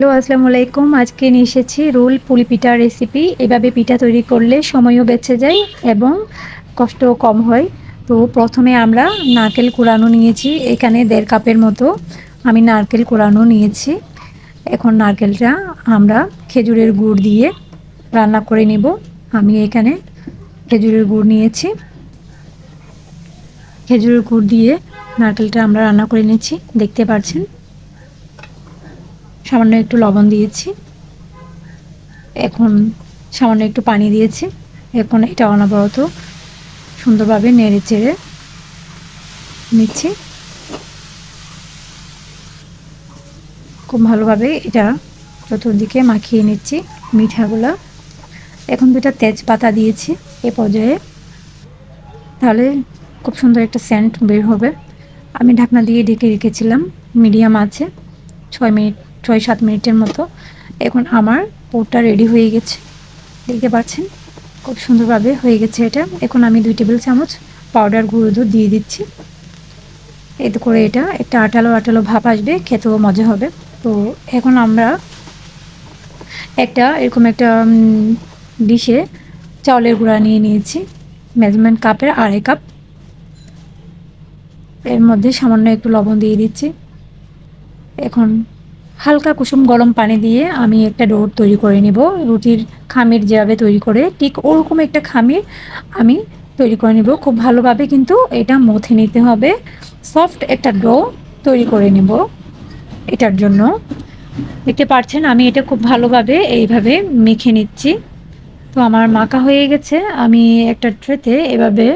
Hello আসসালামু আলাইকুম আজকে নিয়ে এসেছি রোল পুলি পিঠা রেসিপি এভাবে পিঠা তৈরি করলে সময়ও বেঁচে যায় এবং কষ্টও কম হয়। তো প্রথমে আমরা নারকেল কুড়ানো নিয়েছি, এখানে দেড় কাপের মতো। আমি নারকেল কুড়ানো নিয়েছি। এখন নারকেলটা আমরা খেজুরের গুড় দিয়ে রান্না করে নেব। আমি এখানে খেজুরের গুড় নিয়েছি। খেজুরের গুড় দিয়ে নারকেলটা আমরা রান্না করে নিয়েছি, দেখতে পাচ্ছেন? সামান্য একটু লবণ দিয়েছি। এখন সামান্য একটু পানি দিয়েছি। এখন এটা অনবরত সুন্দরভাবে নেড়ে চেড়ে নিচ্ছি। খুব ভালোভাবে এটা চতুর্দিকে মাখিয়ে নিচ্ছি মিঠাগুলো। এখন দুটা তেজপাতা দিয়েছি এ পর্যায়ে। তাহলে খুব সুন্দর একটা সেন্ট বের হবে। আমি ঢাকনা দিয়ে ঢেকে রেখেছিলাম, মিডিয়াম আছে, ছয় মিনিট ছয় সাত মিনিটের মতো। এখন আমার পুরটা রেডি হয়ে গেছে। দেখতে পাচ্ছেন? খুব সুন্দরভাবে হয়ে গেছে এটা। এখন আমি দুই টেবিল চামচ পাউডার গুঁড়ো দুধ দিয়ে দিচ্ছি। এতে করে এটা একটা আটালো আটালো ভাব আসবে, খেতেও মজা হবে। তো এখন আমরা একটা এরকম একটা ডিশে চাউলের গুঁড়া নিয়ে নিয়েছি। মেজারমেন্ট কাপের আড়াই কাপ। এর মধ্যে সামান্য একটু লবণ দিয়ে দিচ্ছি। এখন হালকা কুসুম গরম পানি দিয়ে আমি একটা ডো তৈরি করে নিব। রুটির খামির যেভাবে তৈরি করে, ঠিক ওরকম একটা খামির আমি তৈরি করে নিব। খুব ভালোভাবে কিন্তু এটা মথে নিতে হবে। সফট একটা ডো তৈরি করে নিব এটার জন্য। দেখতে পারছেন, আমি এটা খুব ভালোভাবে এইভাবে মেখে নিচ্ছি। তো আমার মাখা হয়ে গেছে। আমি একটা ট্রেতে এভাবে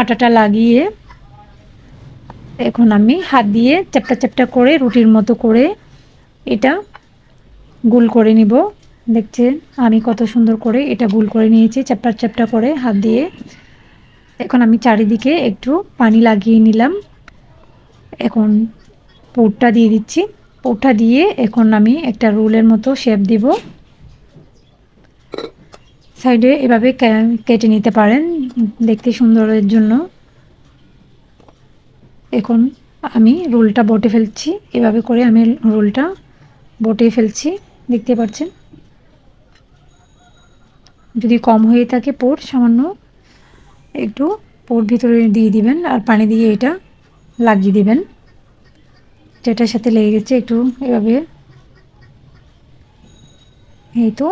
আটাটা লাগিয়ে এখন আমি হাত দিয়ে চ্যাপটা চ্যাপটা করে রুটির মতো করে এটা গুল করে নিব। দেখছেন, আমি কত সুন্দর করে এটা গুল করে নিয়েছি, চ্যাপটা চ্যাপটা করে হাত দিয়ে। এখন আমি চারিদিকে একটু পানি লাগিয়ে নিলাম। এখন পোটটা দিয়ে দিচ্ছি। পোটটা দিয়ে এখন আমি একটা রোলের মতো শেপ দিব। সাইডে এভাবে কেটে নিতে পারেন দেখতে সুন্দরের জন্য। এখন আমি রোলটা বটে ফেলছি। এভাবে করে আমি রোলটা বটে ফেলছি। দেখতে পাচ্ছেন? যদি কম হয়ে থাকে পোর সামান্য একটু পোর ভিতরে দিয়ে দিবেন আর পানি দিয়ে এটা লাগিয়ে দিবেন। যেটার সাথে লেগে গেছে একটু এভাবে। এই তো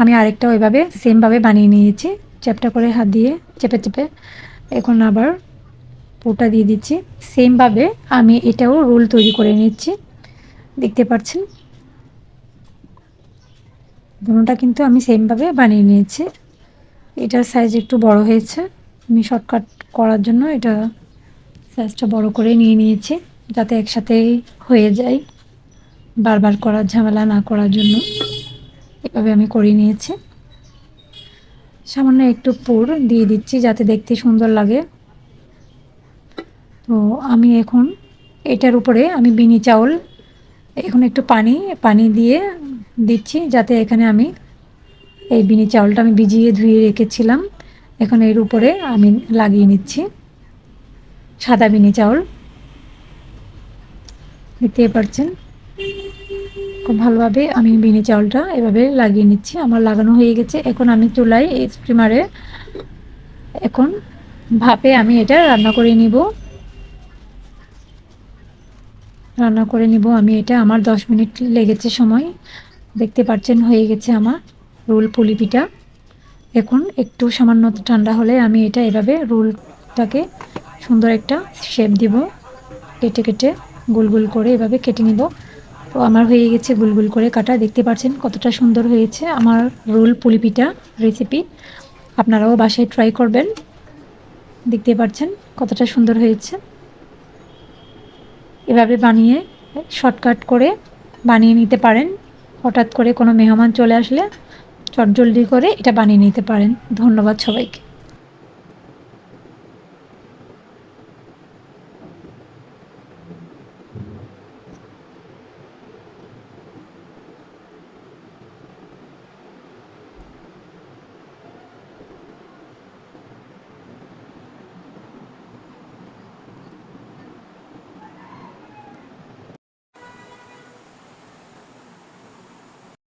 আমি আরেকটা ওইভাবে সেমভাবে বানিয়ে নিয়েছি। চ্যাপটা করে হাত দিয়ে চেপে চেপে। এখন আবার পুরটা দিয়ে দিচ্ছি। সেমভাবে আমি এটাও রোল তৈরি করে নিচ্ছি। দেখতে পাচ্ছেন? দুটোটা কিন্তু আমি সেমভাবে বানিয়ে নিয়েছি। এটার সাইজ একটু বড় হয়েছে। আমি শর্টকাট করার জন্য এটা সাইজটা বড় করে নিয়ে নিয়েছি, যাতে একসাথে হয়ে যায় বারবার করার ঝামেলা না করার জন্য। এভাবে আমি করে নিয়েছি। সামান্য একটু পুর দিয়ে দিচ্ছি যাতে দেখতে সুন্দর লাগে। তো আমি এখন এটার উপরে আমি বিনি চাউল, এখন একটু পানি পানি দিয়ে দিচ্ছি যাতে এখানে আমি এই বিনি চাউলটা আমি ভিজিয়ে ধুয়ে রেখেছিলাম। এখন এর উপরে আমি লাগিয়ে নিচ্ছি সাদা বিনি চাউল। দেখতে পারছেন? খুব ভালোভাবে আমি বিনি চাউলটা এভাবে লাগিয়ে নিচ্ছি। আমার লাগানো হয়ে গেছে। এখন আমি চুলায় স্টিমারে এখন ভাপে আমি এটা রান্না করে নিব। রান্না করে নিব। আমি এটা আমার দশ মিনিট লেগেছে সময়। দেখতে পাচ্ছেন, হয়ে গেছে আমার রোল পুলি পিঠা এখন একটু সামান্য ঠান্ডা হলে আমি এটা এভাবে রোলটাকে সুন্দর একটা শেপ দিব। কেটে কেটে গোল গোল করে এভাবে কেটে নিব। তো আমার হয়ে গেছে গোল গোল করে কাটা। দেখতে পাচ্ছেন কতটা সুন্দর হয়েছে আমার রোল পুলি পিঠা রেসিপি। আপনারাও বাসায় ট্রাই করবেন। দেখতে পাচ্ছেন কতটা সুন্দর হয়েছে। এভাবে বানিয়ে শর্টকাট করে বানিয়ে নিতে পারেন। হঠাৎ করে কোনো মেহমান চলে আসলে চটজলদি করে এটা বানিয়ে নিতে পারেন। ধন্যবাদ সবাইকে।